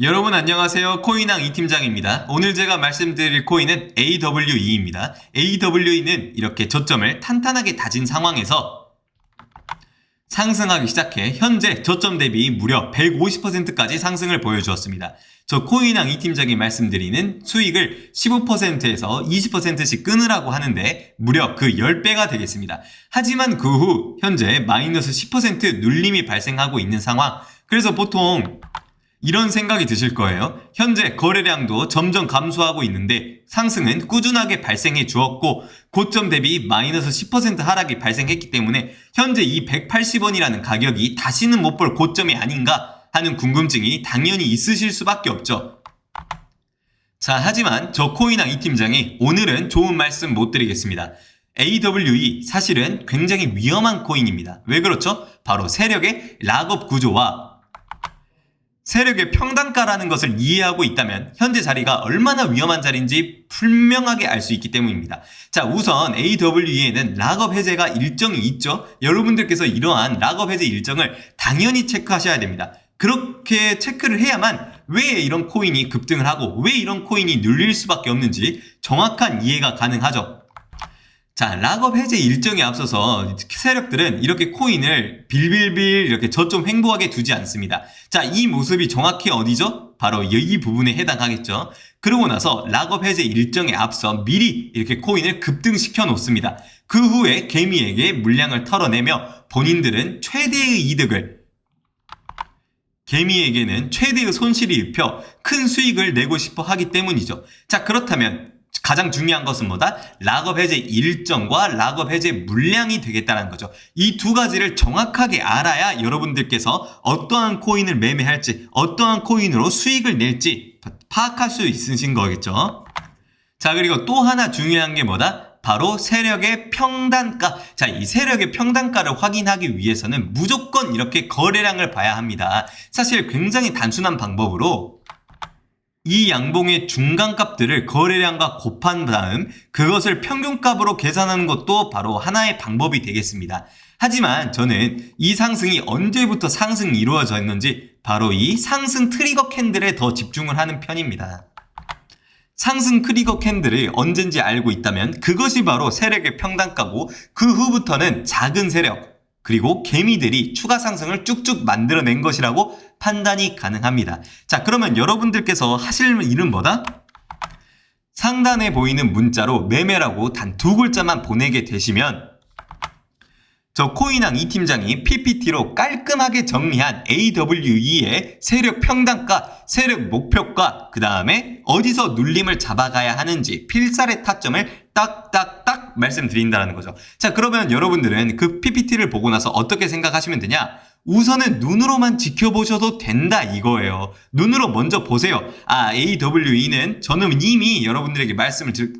여러분 안녕하세요. 코인왕 이팀장입니다. 오늘 제가 말씀드릴 코인은 AWE입니다. AWE는 이렇게 저점을 탄탄하게 다진 상황에서 상승하기 시작해 현재 저점 대비 무려 150%까지 상승을 보여주었습니다. 저 코인왕 이팀장이 말씀드리는 수익을 15%에서 20%씩 끊으라고 하는데 무려 그 10배가 되겠습니다. 하지만 그 후 현재 마이너스 10% 눌림이 발생하고 있는 상황. 그래서 보통 이런 생각이 드실 거예요. 현재 거래량도 점점 감소하고 있는데 상승은 꾸준하게 발생해 주었고 고점 대비 마이너스 10% 하락이 발생했기 때문에 현재 이 180원이라는 가격이 다시는 못 볼 고점이 아닌가 하는 궁금증이 당연히 있으실 수밖에 없죠. 자, 하지만 저 코인왕 이 팀장이 오늘은 좋은 말씀 못 드리겠습니다. AWE 사실은 굉장히 위험한 코인입니다. 왜 그렇죠? 바로 세력의 락업 구조와 세력의 평단가라는 것을 이해하고 있다면 현재 자리가 얼마나 위험한 자리인지 분명하게 알 수 있기 때문입니다. 자, 우선 AWE에는 락업 해제가 일정이 있죠. 여러분들께서 이러한 락업 해제 일정을 당연히 체크하셔야 됩니다. 그렇게 체크를 해야만 왜 이런 코인이 급등을 하고 왜 이런 코인이 눌릴 수밖에 없는지 정확한 이해가 가능하죠. 자, 락업 해제 일정에 앞서서 세력들은 이렇게 코인을 빌빌빌 이렇게 저점 횡보하게 두지 않습니다. 자, 이 모습이 정확히 어디죠? 바로 이 부분에 해당하겠죠. 그러고 나서 락업 해제 일정에 앞서 미리 이렇게 코인을 급등시켜 놓습니다. 그 후에 개미에게 물량을 털어내며 본인들은 최대의 이득을 개미에게는 최대의 손실이 입혀 큰 수익을 내고 싶어 하기 때문이죠. 자, 그렇다면 가장 중요한 것은 뭐다? 락업 해제 일정과 락업 해제 물량이 되겠다는 거죠. 이 두 가지를 정확하게 알아야 여러분들께서 어떠한 코인을 매매할지, 어떠한 코인으로 수익을 낼지 파악할 수 있으신 거겠죠. 자, 그리고 또 하나 중요한 게 뭐다? 바로 세력의 평단가. 자, 이 세력의 평단가를 확인하기 위해서는 무조건 이렇게 거래량을 봐야 합니다. 사실 굉장히 단순한 방법으로 이 양봉의 중간값들을 거래량과 곱한 다음 그것을 평균값으로 계산하는 것도 바로 하나의 방법이 되겠습니다. 하지만 저는 이 상승이 언제부터 상승이 이루어졌는지 바로 이 상승 트리거 캔들에 더 집중을 하는 편입니다. 상승 트리거 캔들을 언젠지 알고 있다면 그것이 바로 세력의 평단가고 그 후부터는 작은 세력 그리고 개미들이 추가 상승을 쭉쭉 만들어낸 것이라고 판단이 가능합니다. 자, 그러면 여러분들께서 하실 일은 뭐다? 상단에 보이는 문자로 매매라고 단 두 글자만 보내게 되시면 저 코인왕 이 팀장이 PPT로 깔끔하게 정리한 AWE의 세력 평단가, 세력 목표가, 그 다음에 어디서 눌림을 잡아가야 하는지 필살의 타점을 딱딱딱 말씀드린다는 거죠. 자, 그러면 여러분들은 그 PPT를 보고 나서 어떻게 생각하시면 되냐? 우선은 눈으로만 지켜보셔도 된다 이거예요. 눈으로 먼저 보세요. 아, AWE는 저는 이미 여러분들에게 말씀을 드...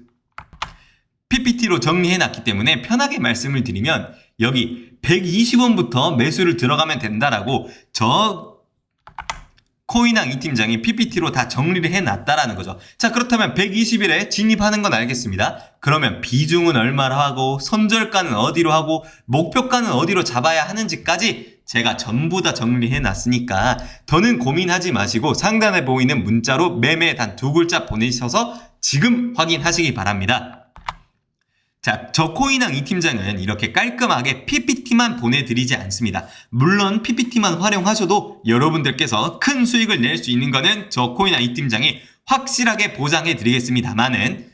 PPT로 정리해놨기 때문에 편하게 말씀을 드리면 여기 120원부터 매수를 들어가면 된다라고 저 코인왕 이 팀장이 PPT로 다 정리를 해놨다라는 거죠. 자 그렇다면 120일에 진입하는 건 알겠습니다. 그러면 비중은 얼마로 하고 손절가는 어디로 하고 목표가는 어디로 잡아야 하는지까지 제가 전부 다 정리해 놨으니까 더는 고민하지 마시고 상단에 보이는 문자로 매매 단 두 글자 보내셔서 지금 확인하시기 바랍니다. 자, 저 코인왕 이 팀장은 이렇게 깔끔하게 PPT만 보내드리지 않습니다. 물론 PPT만 활용하셔도 여러분들께서 큰 수익을 낼 수 있는 거는 저 코인왕 이 팀장이 확실하게 보장해 드리겠습니다만은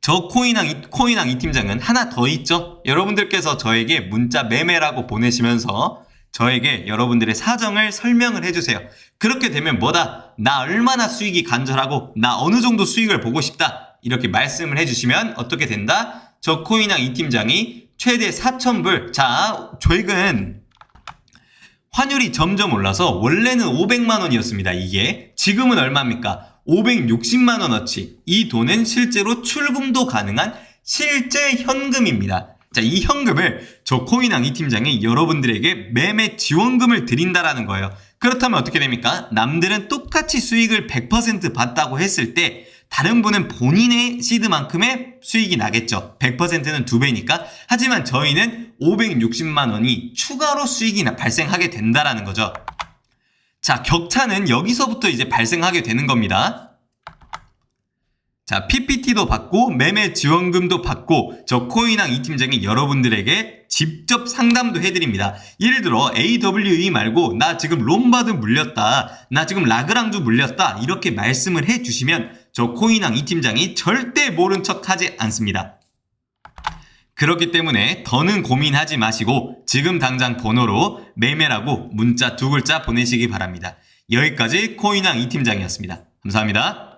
저 코인왕 이, 코인왕 이 팀장은 하나 더 있죠. 여러분들께서 저에게 문자 매매라고 보내시면서 저에게 여러분들의 사정을 설명을 해주세요. 그렇게 되면 뭐다? 나 얼마나 수익이 간절하고 나 어느 정도 수익을 보고 싶다. 이렇게 말씀을 해주시면 어떻게 된다? 저 코인왕 이 팀장이 최대 4,000불. 자, 최근 환율이 점점 올라서 원래는 500만 원이었습니다. 이게 지금은 얼마입니까? 560만 원어치. 이 돈은 실제로 출금도 가능한 실제 현금입니다. 자, 이 현금을 저 코인왕 이 팀장이 여러분들에게 매매 지원금을 드린다라는 거예요. 그렇다면 어떻게 됩니까? 남들은 똑같이 수익을 100% 봤다고 했을 때 다른 분은 본인의 시드만큼의 수익이 나겠죠. 100%는 두 배니까. 하지만 저희는 560만 원이 추가로 수익이 발생하게 된다라는 거죠. 자, 격차는 여기서부터 이제 발생하게 되는 겁니다. 자, PPT도 받고 매매 지원금도 받고 저 코인왕 이 팀장이 여러분들에게 직접 상담도 해드립니다. 예를 들어 AWE 말고 나 지금 롬바드 물렸다. 나 지금 라그랑주 물렸다. 이렇게 말씀을 해주시면 저 코인왕 이 팀장이 절대 모른 척 하지 않습니다. 그렇기 때문에 더는 고민하지 마시고 지금 당장 번호로 매매라고 문자 두 글자 보내시기 바랍니다. 여기까지 코인왕 이 팀장이었습니다. 감사합니다.